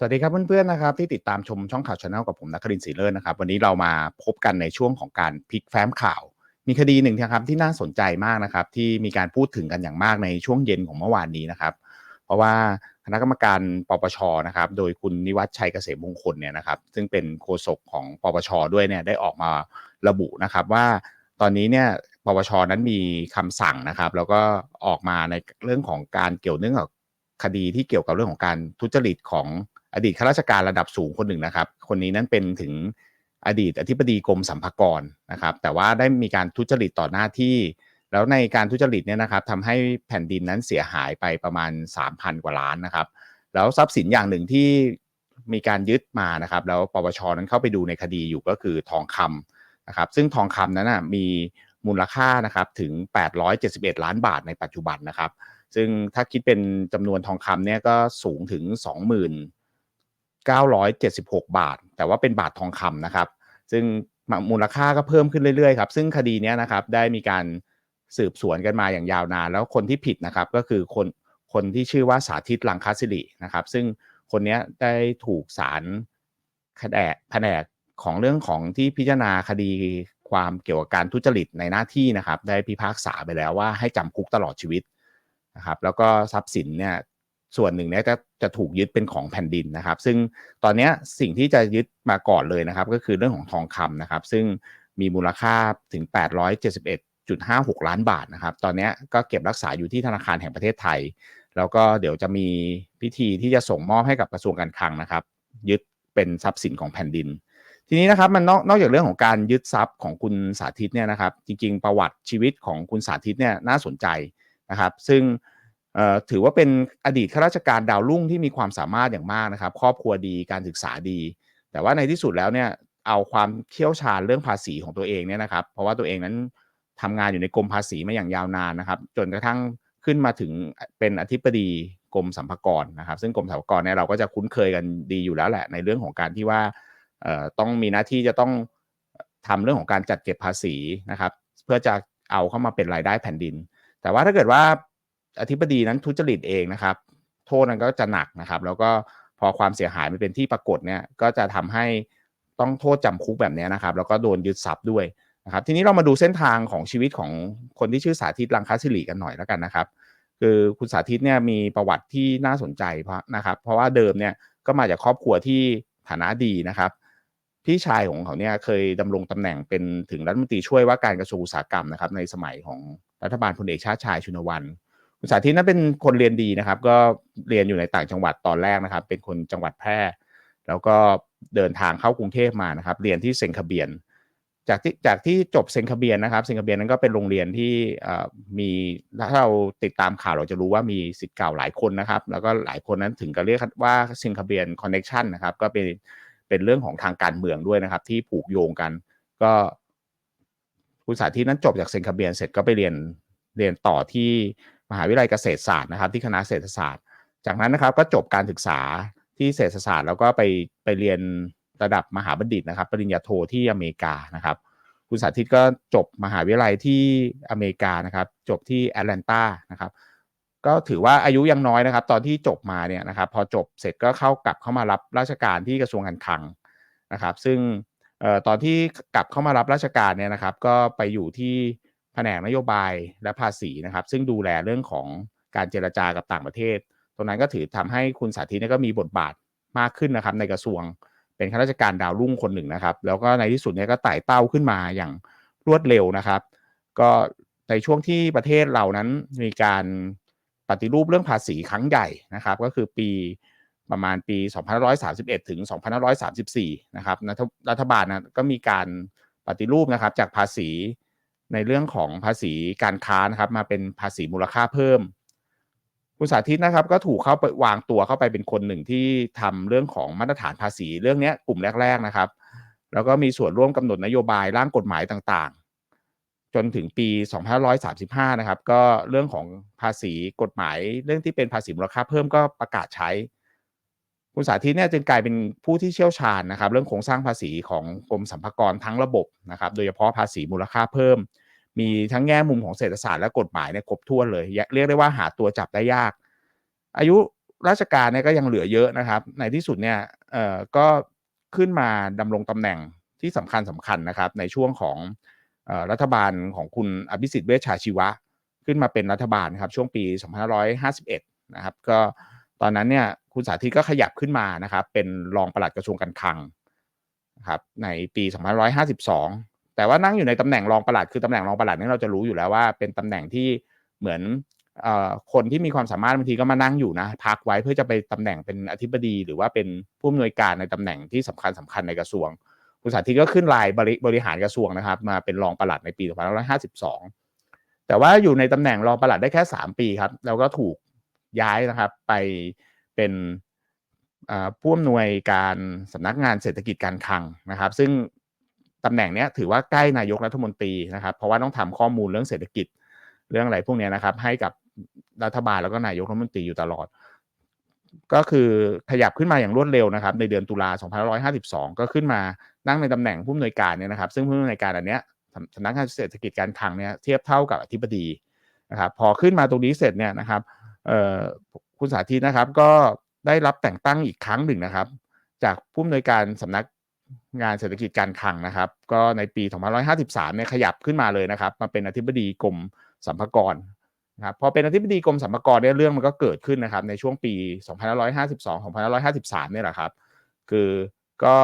สวัสดีครับเพื่อนๆนะครับที่ติดตามชมช่องข่าวชาแนลกับผมนักครินทร์ศรีเลิศนะครับวันนี้เรามาพบกันในช่วงของการพลิกแฟ้มข่าว มีคดีหนึ่งนะครับที่น่าสนใจมากนะครับ ที่มีการพูดถึงกันอย่างมากในช่วงเย็นของเมื่อวานนี้นะครับ เพราะว่าคณะกรรมการปปชนะครับ โดยคุณนิวัฒน์ชัยเกษมมงคลเนี่ยนะครับ ซึ่งเป็นโฆษกของปปชด้วยเนี่ยได้ออกมาระบุนะครับว่าตอนนี้เนี่ยปปชนั้นมีคำสั่งนะครับ แล้วก็ออกมาในเรื่องของการเกี่ยวเนื่องกับคดีที่เกี่ยวกับเรื่องของการทุจริตของ อดีตข้าราชการระดับสูงคนหนึ่งนะครับ คนนี้นั้นเป็นถึงอดีตอธิบดีกรมสัมภากรนะครับ แต่ว่าได้มีการทุจริตต่อหน้าที่ แล้วในการทุจริตเนี่ยนะครับทำให้แผ่นดินนั้นเสียหายไปประมาณ 3,000 กว่าล้านนะครับ แล้วทรัพย์สินอย่างหนึ่งที่มีการยึดมานะครับ แล้วปปชนั้นเข้าไปดูในคดีอยู่ก็คือทองคำนะครับ ซึ่งทองคำนั้นนะมีมูลค่านะครับถึง 871 ล้านบาทในปัจจุบันนะครับ ซึ่งถ้าคิดเป็นจำนวนทองคำเนี่ยก็สูงถึง 976 บาท แต่ว่าเป็นบาททองคำนะครับ ซึ่งมูลค่าก็เพิ่มขึ้นเรื่อยๆครับ ซึ่งคดีนี้นะครับได้มีการสืบสวนกันมาอย่างยาวนาน แล้วคนที่ผิดนะครับก็คือคนคนที่ชื่อว่าสาธิตลังคัสิรินะครับ ซึ่งคนนี้ได้ถูกศาลแผนแผนกของเรื่องของที่พิจารณาคดีความเกี่ยวกับการทุจริตในหน้าที่นะครับ ได้พิพากษาไปแล้วว่าให้จำคุกตลอดชีวิตนะครับ แล้วก็ทรัพย์สินเนี่ย ส่วนหนึ่งเนี่ยจะจะถูกยึดเป็นของแผ่นดินนะครับ ซึ่งตอนนี้สิ่งที่จะยึดมาก่อนเลยนะครับ ก็คือเรื่องของทองคำนะครับ ซึ่งมีมูลค่าถึง 871.56 ล้านบาทนะครับ ตอนนี้ก็เก็บรักษาอยู่ที่ธนาคารแห่งประเทศไทย แล้วก็เดี๋ยวจะมีพิธีที่จะส่งมอบให้กับกระทรวงการคลังนะครับ ยึดเป็นทรัพย์สินของแผ่นดิน ทีนี้นะครับมันนอกนอกจากเรื่องของการยึดทรัพย์ของคุณสาธิตเนี่ยนะครับ จริง ๆ ประวัติชีวิตของคุณสาธิตเนี่ยน่าสนใจนะครับ ซึ่ง ถือว่าเป็นอดีตข้าราชการดาวรุ่งที่มีความสามารถอย่างมากนะครับ ครอบครัวดีการศึกษาดี แต่ว่าในที่สุดแล้วเนี่ยเอาความเชี่ยวชาญเรื่องภาษีของตัวเองเนี่ยนะครับ เพราะว่าตัวเองนั้นทำงานอยู่ในกรมภาษีมาอย่างยาวนานนะครับ จนกระทั่งขึ้นมาถึงเป็นอธิบดีกรมสัมภากรนะครับ ซึ่งกรมสัมภากรเนี่ยเราก็จะคุ้นเคยกันดีอยู่แล้วแหละ ในเรื่องของการที่ว่าต้องมีหน้าที่จะต้องทำเรื่องของการจัดเก็บภาษีนะครับ เพื่อจะเอาเข้ามาเป็นรายได้แผ่นดิน แต่ว่าถ้าเกิดว่า อธิบดีนั้นทุจริตเองนะครับ โทษนั้นก็จะหนักนะครับ แล้วก็พอความเสียหายมันเป็นที่ปรากฏเนี่ยก็จะทำให้ต้องโทษจำคุกแบบนี้นะครับ แล้วก็โดนยึดทรัพย์ด้วยนะครับ ทีนี้เรามาดูเส้นทางของชีวิตของคนที่ชื่อสาธิตลังคัสิริกันหน่อยแล้วกันนะครับ คือคุณสาธิตเนี่ยมีประวัติที่น่าสนใจเพราะนะครับ เพราะว่าเดิมเนี่ยก็มาจากครอบครัวที่ฐานะดีนะครับพี่ชายของเขาเนี่ยเคยดำรงตำแหน่งเป็นถึงรัฐมนตรีช่วยว่าการกระทรวงอุตสาหกรรมนะครับในสมัยของรัฐบาลพลเอกชาติชายชุนวัน คุณสาธิตนั้นเป็นคนเรียนดีนะครับ ก็เรียนอยู่ในต่างจังหวัดตอนแรกนะครับ เป็นคนจังหวัดแพร่ แล้วก็เดินทางเข้ากรุงเทพมานะครับ เรียนที่เซนคาเบียน จากที่จากที่จบเซนคาเบียนนะครับเซนคาเบียนนั้นก็เป็นโรงเรียนที่มีถ้าเราติดตามข่าวเราจะรู้ว่ามีสิทธิ์เก่าหลายคนนะครับ แล้วก็หลายคนนั้นถึงกับเรียกว่าเซนคาเบียนคอนเน็ชันนะครับ ก็เป็นเป็นเรื่องของทางการเมืองด้วยนะครับ ที่ผูกโยงกัน ก็คุณสาธิตนั้นจบจากเซนคาเบียนเสร็จก็ไปเรียนเรียนต่อที่ มหาวิทยาลัยเกษตรศาสตร์นะครับ ที่คณะเศรษฐศาสตร์ จากนั้นนะครับก็จบการศึกษาที่เศรษฐศาสตร์ แล้วก็ไปไปเรียนระดับมหาบัณฑิตนะครับ ปริญญาโทที่อเมริกานะครับ คุณสาธิตก็จบมหาวิทยาลัยที่อเมริกานะครับ จบที่แอตแลนตานะครับก็ถือว่าอายุยังน้อยนะครับ ตอนที่จบมาเนี่ยนะครับ พอจบเสร็จก็เข้ากลับเข้ามารับราชการที่กระทรวงการคลังนะครับ ซึ่งตอนที่กลับเข้ามารับราชการเนี่ยนะครับ ก็ไปอยู่ที่ ผนกนโยบายและภาษีนะครับ ซึ่งดูแลเรื่องของการเจรจากับต่างประเทศ ตรงนั้นก็ถือทำให้คุณสาธิตก็มีบทบาทมากขึ้นนะครับ ในกระทรวงเป็นข้าราชการดาวรุ่งคนหนึ่งนะครับ แล้วก็ในที่สุดเนี่ยก็ไต่เต้าขึ้นมาอย่างรวดเร็วนะครับ ก็ในช่วงที่ประเทศเรานั้นมีการปฏิรูปเรื่องภาษีครั้งใหญ่นะครับ ก็คือปีประมาณปี 2531 ถึง 2534 นะครับรัฐบาลนะก็มีการปฏิรูปนะครับจากภาษี ในเรื่องของภาษีการค้านะครับ มาเป็นภาษีมูลค่าเพิ่ม คุณสาธิตนะครับ ก็ถูกเข้าไปวางตัวเข้าไปเป็นคนหนึ่งที่ทำเรื่องของมาตรฐานภาษีเรื่องนี้กลุ่มแรก ๆนะครับ แล้วก็มีส่วนร่วมกำหนดนโยบายร่างกฎหมายต่างๆ จนถึงปี 2535 นะครับ ก็เรื่องของภาษีกฎหมาย เรื่องที่เป็นภาษีมูลค่าเพิ่มก็ประกาศใช้ คุณสาธิตเนี่ยจึงกลายเป็นผู้ที่เชี่ยวชาญนะครับ เรื่องโครงสร้างภาษีของกรมสรรพากรทั้งระบบนะครับ โดยเฉพาะภาษีมูลค่าเพิ่ม มีทั้งแง่มุมของเศรษฐศาสตร์และกฎหมายเนี่ยครบถ้วนเลย เรียกได้ว่าหาตัวจับได้ยาก อายุราชการเนี่ยก็ยังเหลือเยอะนะครับ ในที่สุดเนี่ยเอ่อก็ขึ้นมาดำรงตำแหน่งที่สำคัญสำคัญนะครับ ในช่วงของออรัฐบาลของคุณอภิสิทธิ์เวชชาชีวะ ขึ้นมาเป็นรัฐบาลครับช่วงปี 2551 นะครับ ก็ ตอนนั้นเนี่ยคุณสาธิตก็ขยับขึ้นมานะครับ เป็นรองปลัดกระทรวงการคลังนะครับในปี 2552 แต่ว่านั่งอยู่ในตำแหน่งรองปลัดคือตำแหน่งรองปลัดนี่เราจะรู้อยู่แล้วว่า เป็นตำแหน่งที่เหมือนเอ่อคนที่มีความสามารถบางทีก็มานั่งอยู่นะ พักไว้เพื่อจะไปตำแหน่งเป็นอธิบดี หรือว่าเป็นผู้อำนวยการในตำแหน่งที่สำคัญสำคัญในกระทรวง คุณสาธิตก็ขึ้นรายบริบริหารกระทรวงนะครับ มาเป็นรองปลัดในปี 2552 แต่ว่าอยู่ในตำแหน่งรองปลัดได้แค่ 3 ปีครับ แล้วก็ถูก ย้ายนะครับ ไปเป็นผู้อำนวยการสำนักงานเศรษฐกิจการคลังนะครับ ซึ่งตำแหน่งเนี้ยถือว่าใกล้นายกรัฐมนตรีนะครับ เพราะว่าต้องทำข้อมูลเรื่องเศรษฐกิจเรื่องอะไรพวกเนี้ยนะครับ ให้กับรัฐบาลแล้วก็นายกรัฐมนตรีอยู่ตลอด ก็คือขยับขึ้นมาอย่างรวดเร็วนะครับ ในเดือนตุลา2552 ก็ขึ้นมานั่งในตำแหน่งผู้อำนวยการเนี่ยนะครับ ซึ่งผู้อำนวยการอันเนี้ยสำนักงานเศรษฐกิจการคลังเนี่ยเทียบเท่ากับอธิบดีนะครับ พอขึ้นมาตรงนี้เสร็จเนี่ยนะครับ คุณสาธิตนะครับ ก็ได้รับแต่งตั้งอีกครั้งหนึ่งนะครับ จากผู้อำนวยการสำนักงานเศรษฐกิจการคลังนะครับ ก็ในปี 2553 เนี่ยขยับขึ้นมาเลยนะครับ มาเป็นอธิบดีกรมสรรพากรนะครับพอเป็นอธิบดีกรมสรรพากรเนี่ยเรื่องมันก็เกิดขึ้นนะครับในช่วงปี 2552 2553 เนี่ยแหละครับ คือก็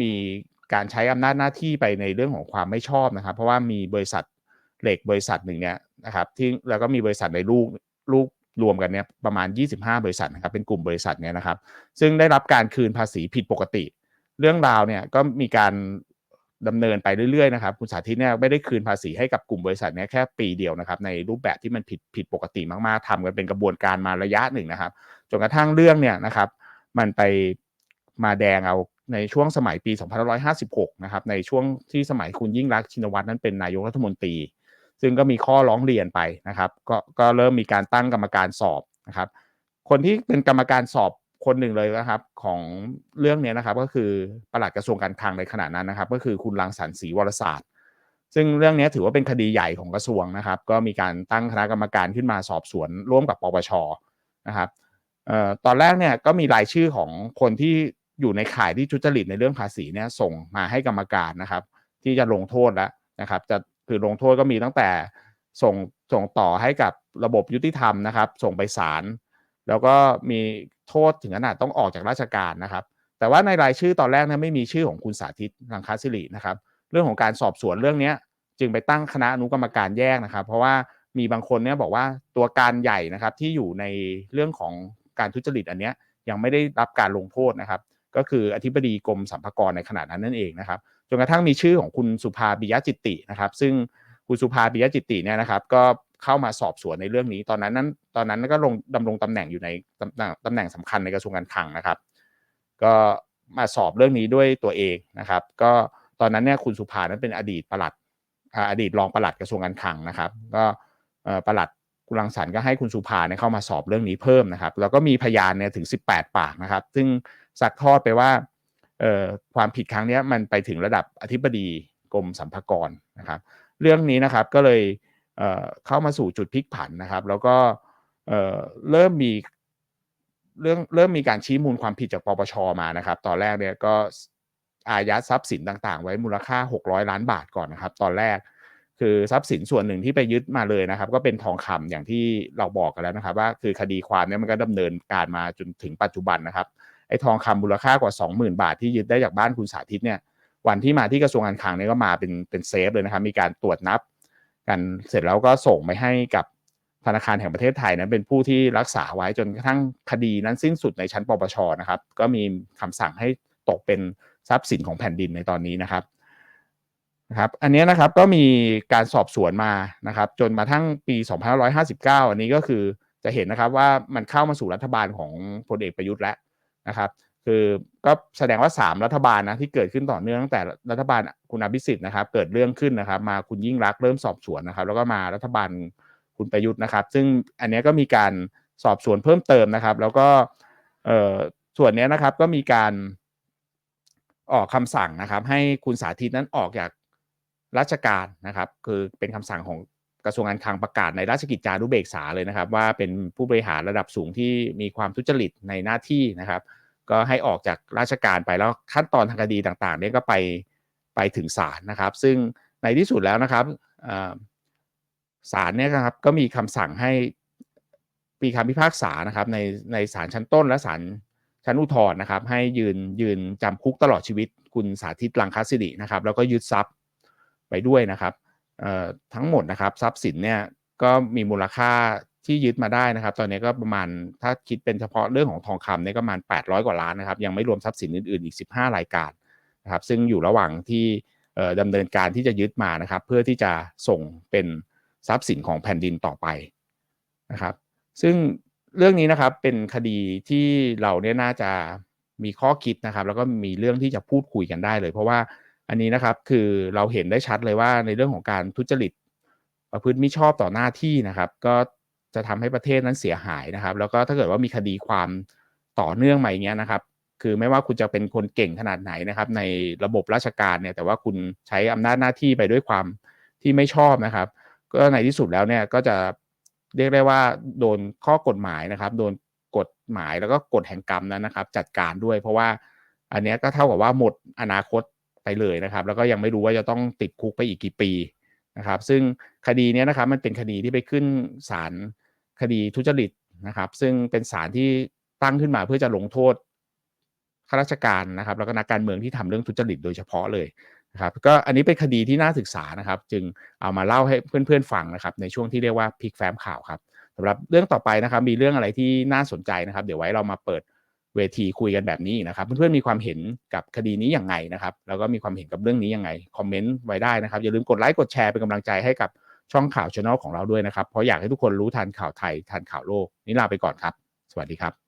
มีการใช้อำนาจหน้าที่ไปในเรื่องของความไม่ชอบนะครับ เพราะว่ามีบริษัทเหล็กบริษัทหนึ่งเนี่ยนะครับที่แล้วก็มีบริษัทในลูกลูก รวมกันเนี่ยประมาณ 25 บริษัทนะครับเป็นกลุ่มบริษัทเนี่ยนะครับ ซึ่งได้รับการคืนภาษีผิดปกติ เรื่องราวเนี่ยก็มีการดำเนินไปเรื่อยๆนะครับคุณสาธิตเนี่ยไม่ได้คืนภาษีให้กับกลุ่มบริษัทเนี้แค่ปีเดียวนะครับในรูปแบบที่มันผิดผิดปกติมากๆทำกันเป็นกระบวนการมาระยะหนึ่งนะครับจนกระทั่งเรื่องเนี่ยนะครับ มันไปมาแดงเอาในช่วงสมัยปี 2556 นะครับในช่วงที่สมัยคุณยิ่งรักชินวัตรนั้นเป็นนายกรัฐมนตรี ซึ่งก็มีข้อร้องเรียนไปนะครับ ก็ก็เริ่มมีการตั้งกรรมการสอบนะครับ คนที่เป็นกรรมการสอบคนหนึ่งเลยนะครับของเรื่องนี้นะครับก็คือปลัดกระทรวงการคลังในขณะนั้นนะครับ ก็คือคุณรังสรรค์ศรีวรศาสตร์ ซึ่งเรื่องนี้ถือว่าเป็นคดีใหญ่ของกระทรวงนะครับ ก็มีการตั้งคณะกรรมการขึ้นมาสอบสวนร่วมกับปปชนะครับออตอนแรกเนี่ยก็มีรายชื่อของคนที่อยู่ในข่ายที่ทุจริตในเรื่องภาษีเนี่ยส่งมาให้กรรมการนะครับ ที่จะลงโทษแล้วนะครับ จะ คือลงโทษก็มีตั้งแต่ส่งส่งต่อให้กับระบบยุติธรรมนะครับ ส่งไปศาลแล้วก็มีโทษถึงขนาดต้องออกจากราชการนะครับ แต่ว่าในรายชื่อตอนแรกเนี่ยไม่มีชื่อของคุณสาธิตรังคาสิรินะครับ เรื่องของการสอบสวนเรื่องนี้จึงไปตั้งคณะอนุกรรมการแยกนะครับ เพราะว่ามีบางคนเนี่ยบอกว่าตัวการใหญ่นะครับที่อยู่ในเรื่องของการทุจริตอันเนี้ยยังไม่ได้รับการลงโทษนะครับ ก็คืออธิบดีกรมสรรพากรในขณะนั้นนั่นเองนะครับจนกระทั่งมีชื่อของคุณสุภาปิยจิตตินะครับ ซึ่งคุณสุภาปิยจิตติเนี่ยนะครับ ก็เข้ามาสอบสวนในเรื่องนี้ ตอนนั้นนั้นตอนนั้นก็ลงดำรงตำแหน่งอยู่ในตำแหน่งตำแหน่งสำคัญในกระทรวงการคลังนะครับ ก็มาสอบเรื่องนี้ด้วยตัวเองนะครับ ก็ตอนนั้นเนี่ยคุณสุภานั้นเป็นอดีตประหลัดอดีตรองประหลัดกระทรวงการคลังนะครับ ก็เอ่อปลัดกุลังสรรก็ให้คุณสุภาเนี่ยเข้ามาสอบเรื่องนี้เพิ่มนะครับ แล้วก็มีพยานเนี่ยถึง 18 ปากนะครับ ซึ่ง ซักทอดไปว่าเอ่อความผิดครั้งนี้มันไปถึงระดับอธิบดีกรมสรรพากรนะครับ เรื่องนี้นะครับก็เลยเอ่อเข้ามาสู่จุดพลิกผันนะครับ แล้วก็เอ่อเริ่มมีเรื่องเริ่มมีการชี้มูลความผิดจากปปชมานะครับ ตอนแรกเนี่ยก็อายัดทรัพย์สินต่างๆ ไว้มูลค่า 600 ล้านบาทก่อนนะครับ ตอนแรกคือทรัพย์สินส่วนหนึ่งที่ไปยึดมาเลยนะครับ ก็เป็นทองคำอย่างที่เราบอกกันแล้วนะครับ ว่าคือคดีความเนี่ยมันก็ดำเนินการมาจนถึงปัจจุบันนะครับ ไอ้ทองคำมูลค่ากว่า 20,000 บาทที่ยึดได้จากบ้านคุณสาธิตเนี่ยวันที่มาที่กระทรวงการคลังเนี่ยก็มาเป็นเป็นเซฟเลยนะครับมีการตรวจนับกันเสร็จแล้วก็ส่งไปให้กับธนาคารแห่งประเทศไทยนั้นเป็นผู้ที่รักษาไว้จนกระทั่งคดีนั้นสิ้นสุดในชั้นปปชนะครับ ก็มีคำสั่งให้ตกเป็นทรัพย์สินของแผ่นดินในตอนนี้นะครับนะครับ อันนี้นะครับก็มีการสอบสวนมานะครับ จนมาทั้งปี2559 อันนี้ก็คือจะเห็นนะครับว่ามันเข้ามาสู่รัฐบาลของพลเอกประยุทธ์แล้ว นะครับคือก็แสดงว่า 3 รัฐบาลนะที่เกิดขึ้นต่อเนื่องตั้งแต่รัฐบาลคุณอภิสิทธิ์นะครับเกิดเรื่องขึ้นนะครับ มาคุณยิ่งรักเริ่มสอบสวนนะครับ แล้วก็มารัฐบาลคุณประยุทธ์นะครับ ซึ่งอันนี้ก็มีการสอบสวนเพิ่มเติมนะครับ แล้วก็ส่วนนี้นะครับก็มีการออกคำสั่งนะครับ ให้คุณสาธิตนั้นออกจากราชการนะครับ คือเป็นคำสั่งของ กระทรวงการคลังประกาศในราชกิจจานุเบกษาเลยนะครับ ว่าเป็นผู้บริหารระดับสูงที่มีความทุจริตในหน้าที่นะครับ ก็ให้ออกจากราชการไปแล้วขั้นตอนทางคดีต่างๆเนี่ยก็ไปไปถึงศาลนะครับ ซึ่งในที่สุดแล้วนะครับศาลเนี่ยครับก็มีคำสั่งให้ปีคำพิพากษานะครับในในศาลชั้นต้นและศาลชั้นอุทธรณ์นะครับ ให้ยืนยืนจำคุกตลอดชีวิต คุณสาธิตลังคสิรินะครับ แล้วก็ยึดทรัพย์ไปด้วยนะครับ ทั้งหมดนะครับทรัพย์สินเนี่ยก็มีมูลค่าที่ยึดมาได้นะครับ ตอนนี้ก็ประมาณถ้าคิดเป็นเฉพาะเรื่องของทองคำเนี่ยก็ประมาณ 800 กว่าล้านนะครับ ยังไม่รวมทรัพย์สินอื่นๆอีก 15 รายการนะครับ ซึ่งอยู่ระหว่างที่ดำเนินการที่จะยึดมานะครับ เพื่อที่จะส่งเป็นทรัพย์สินของแผ่นดินต่อไปนะครับ ซึ่งเรื่องนี้นะครับเป็นคดีที่เราเนี่ยน่าจะมีข้อคิดนะครับ แล้วก็มีเรื่องที่จะพูดคุยกันได้เลย เพราะว่า อันนี้นะครับคือเราเห็นได้ชัดเลยว่าในเรื่องของการทุจริตประพฤติมิชอบต่อหน้าที่นะครับ ก็จะทำให้ประเทศนั้นเสียหายนะครับ แล้วก็ถ้าเกิดว่ามีคดีความต่อเนื่องมาอย่างเงี้ยนะครับ คือไม่ว่าคุณจะเป็นคนเก่งขนาดไหนนะครับ ในระบบราชการเนี่ย แต่ว่าคุณใช้อำนาจหน้าที่ไปด้วยความที่ไม่ชอบนะครับ ก็ในที่สุดแล้วเนี่ยก็จะเรียกได้ว่าโดนข้อกฎหมายนะครับ โดนกฎหมายแล้วก็กฎแห่งกรรมนั้นนะครับ จัดการด้วย เพราะว่าอันนี้ก็เท่ากับว่าหมดอนาคต ไปเลยนะครับ แล้วก็ยังไม่รู้ว่าจะต้องติดคุกไปอีกกี่ปีนะครับ ซึ่งคดีนี้นะครับมันเป็นคดีที่ไปขึ้นศาลคดีทุจริตนะครับ ซึ่งเป็นศาลที่ตั้งขึ้นมาเพื่อจะลงโทษข้าราชการนะครับ แล้วก็นักการเมืองที่ทำเรื่องทุจริตโดยเฉพาะเลยนะครับ ก็อันนี้เป็นคดีที่น่าศึกษานะครับ จึงเอามาเล่าให้เพื่อนๆฟังนะครับ ในช่วงที่เรียกว่าพิกแฟ้มข่าวครับสำหรับเรื่องต่อไปนะครับ มีเรื่องอะไรที่น่าสนใจนะครับ เดี๋ยวไว้เรามาเปิด เวทีคุยกันแบบนี้นะครับ เพื่อนๆมีความเห็นกับคดีนี้อย่างไงนะครับ แล้วก็มีความเห็นกับเรื่องนี้ยังไงคอมเมนต์ไว้ได้นะครับ อย่าลืมกดไลค์กดแชร์เป็นกำลังใจให้กับช่องข่าวช anel ของเราด้วยนะครับ เพราะอยากให้ทุกคนรู้ทันข่าวไทยทันข่าวโลก นี้ลาไปก่อนครับ สวัสดีครับ